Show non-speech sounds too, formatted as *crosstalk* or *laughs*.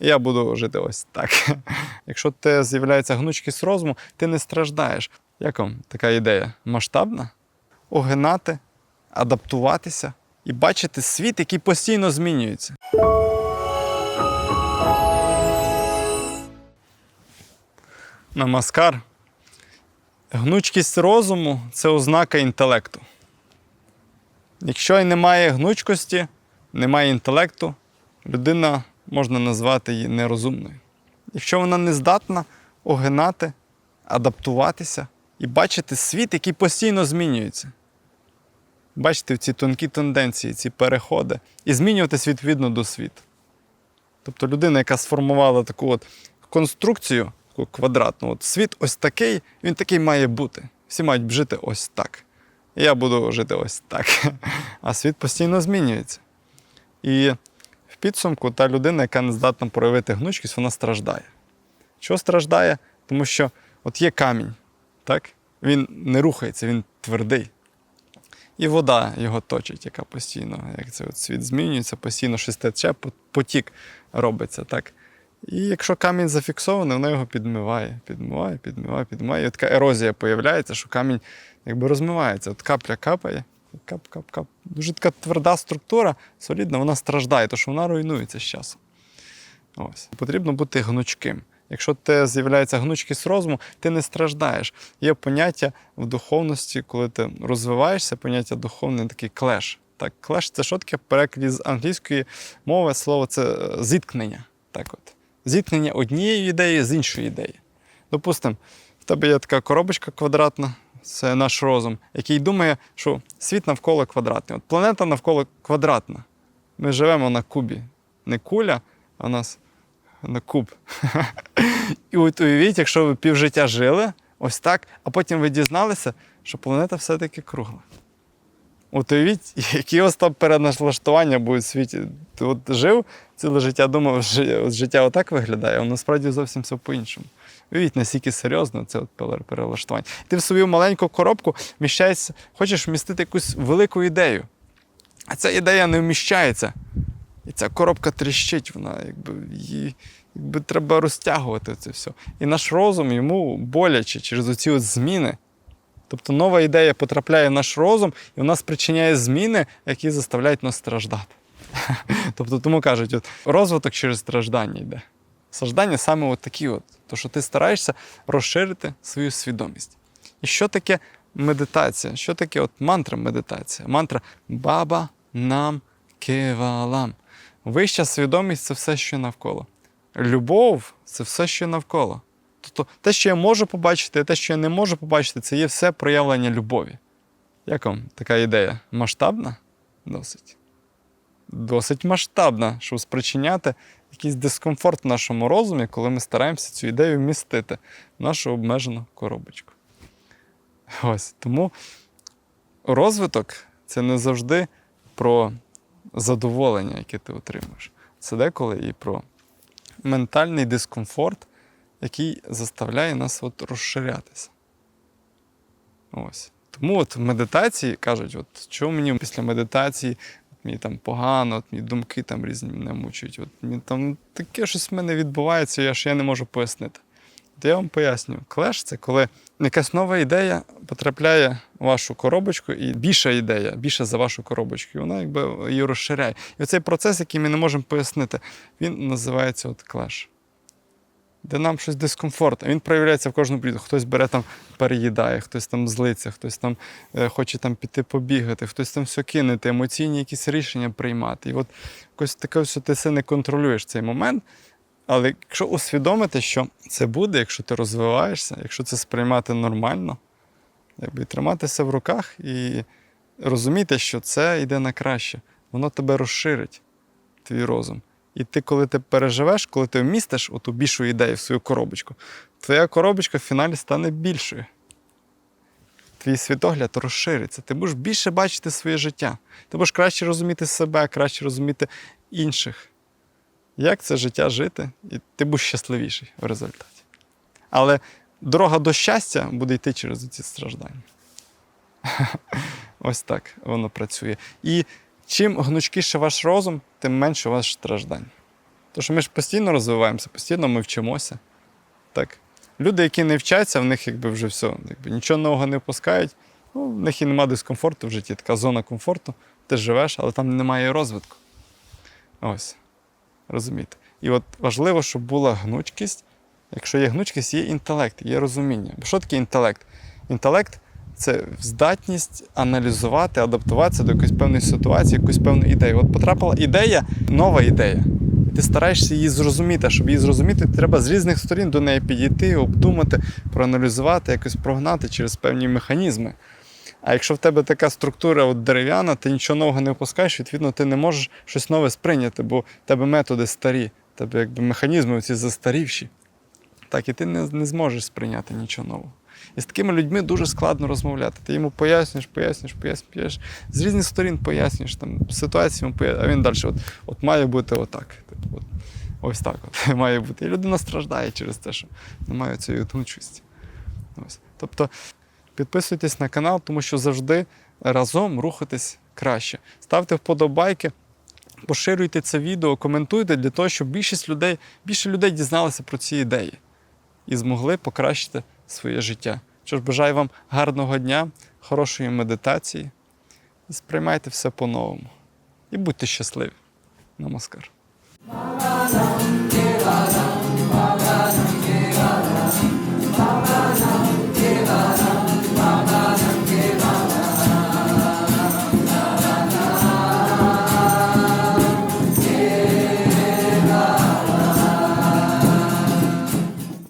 я буду жити ось так. *laughs* Якщо ти з'являється гнучкість розуму, ти не страждаєш. Як вам така ідея? Масштабна? Огинати, адаптуватися і бачити світ, який постійно змінюється. Намаскар. Гнучкість розуму це ознака інтелекту. Якщо немає гнучкості, немає інтелекту, людина можна назвати її нерозумною. Якщо вона не здатна огинати, адаптуватися і бачити світ, який постійно змінюється. Бачити ці тонкі тенденції, ці переходи, і змінюватись відповідно до світу. Тобто людина, яка сформувала таку от конструкцію, таку квадратну, от світ ось такий, він такий має бути. Всі мають жити ось так. І я буду жити ось так. *laughs* А світ постійно змінюється. І підсумку та людина, яка не здатна проявити гнучкість, вона страждає. Чого страждає? Тому що от є камінь, так? він не рухається, він твердий. І вода його точить, яка постійно, як це от світ змінюється, постійно щось тече, потік робиться. так? І якщо камінь зафіксований, воно його підмиває, підмиває, підмиває, підмиває. І от така ерозія появляється, що камінь якби розмивається. От капля капає, кап, кап, кап. Дуже така тверда структура, солідна, вона страждає, тому що вона руйнується з часом. Ось. Потрібно бути гнучким. Якщо те з'являється гнучкість розуму, ти не страждаєш. Є поняття в духовності, коли ти розвиваєшся, поняття духовне такий клеш. Так, клеш це що таке в з англійської мови слово це е, зіткнення. Так от. Зіткнення однієї ідеї з іншою ідеєю. Допустимо, в тебе є така коробочка квадратна, це наш розум, який думає, що світ навколо квадратний. От планета навколо квадратна. Ми живемо на кубі. Не куля, а у нас на куб. *laughs* І от уявіть, якщо ви півжиття жили ось так, а потім ви дізналися, що планета все-таки кругла. От уявіть, які вас там переналаштування будуть в світі. Ти от жив ціле життя, думав, от життя отак виглядає, а насправді зовсім все по-іншому. Уявіть, наскільки серйозно це от перелаштування. Ти в свою маленьку коробку вміщаєшся, хочеш вмістити якусь велику ідею. А ця ідея не вміщається. І ця коробка тріщить, вона якби її якби треба розтягувати це все. І наш розум йому боляче через оці от зміни. Тобто нова ідея потрапляє в наш розум і вона спричиняє зміни, які заставляють нас страждати. *laughs* Тобто тому кажуть, от, розвиток через страждання йде. Страждання саме от такі, от, то що ти стараєшся розширити свою свідомість. І що таке медитація? Що таке от мантра медитація? Мантра Баба нам кевалам. Вища свідомість це все, що навколо. Любов це все, що навколо. Тобто те, що я можу побачити, і те, що я не можу побачити, це є все проявлення любові. Як вам така ідея? Масштабна? Досить. Досить масштабна, щоб спричиняти якийсь дискомфорт в нашому розумі, коли ми стараємося цю ідею вмістити в нашу обмежену коробочку. Ось тому розвиток це не завжди про задоволення, яке ти отримуєш. Це деколи і про ментальний дискомфорт, який заставляє нас от розширятися. Ось. Тому от в медитації кажуть, от чому мені після медитації мені там погано, от мені думки там різні мене мучують. От мені там таке щось в мене відбувається, я ж я не можу пояснити. От я вам поясню, клеш це коли якась нова ідея потрапляє в вашу коробочку, і більша ідея, більша за вашу коробочку, і вона якби її розширяє. І оцей процес, який ми не можемо пояснити, він називається от клеш. Де нам щось дискомфортно. Він проявляється в кожному пліду. Хтось бере там, переїдає, хтось там злиться, хтось там е, хоче там піти побігати, хтось там все кинути, емоційні якісь рішення приймати. І от якось таке, що ти це не контролюєш цей момент. Але якщо усвідомити, що це буде, якщо ти розвиваєшся, якщо це сприймати нормально, якби триматися в руках і розуміти, що це йде на краще, воно тебе розширить, твій розум. І ти, коли ти переживеш, коли ти вмістиш оту більшу ідею в свою коробочку, твоя коробочка в фіналі стане більшою. Твій світогляд розшириться. Ти будеш більше бачити своє життя. Ти будеш краще розуміти себе, краще розуміти інших. Як це життя жити, і ти будеш щасливіший в результаті. Але дорога до щастя буде йти через ці страждання. *laughs* Ось так воно працює. І чим гнучкіше ваш розум, тим менше у вас страждань. Тому що ми ж постійно розвиваємося, постійно ми вчимося. Так. Люди, які не вчаться, в них якби вже все, якби нічого нового не впускають, ну, в них і немає дискомфорту в житті, така зона комфорту. Ти живеш, але там немає розвитку. Ось. Розумієте? І от важливо, щоб була гнучкість. Якщо є гнучкість, є інтелект, є розуміння. Бо що таке інтелект? Інтелект це здатність аналізувати, адаптуватися до якоїсь певної ситуації, якоїсь певної ідеї. От потрапила ідея, нова ідея. Ти стараєшся її зрозуміти, а щоб її зрозуміти, треба з різних сторін до неї підійти, обдумати, проаналізувати, якось прогнати через певні механізми. А якщо в тебе така структура от дерев'яна, ти нічого нового не впускаєш, відповідно, ти не можеш щось нове сприйняти, бо в тебе методи старі, тебе якби механізми ці застарівші. Так, і ти не, не зможеш сприйняти нічого нового. І з такими людьми дуже складно розмовляти. Ти йому пояснюєш, пояснюєш, пояснюєш, з різних сторін пояснюєш, там, ситуацію а він далі от, от має бути отак. Типу, от, ось так от *laughs* має бути. І людина страждає через те, що немає цієї гнучкості. Ось. Тобто підписуйтесь на канал, тому що завжди разом рухатись краще. Ставте вподобайки, поширюйте це відео, коментуйте для того, щоб більшість людей, більше людей дізналися про ці ідеї і змогли покращити своє життя. Що ж, бажаю вам гарного дня, хорошої медитації і сприймайте все по-новому. І будьте щасливі. Намаскар. Baba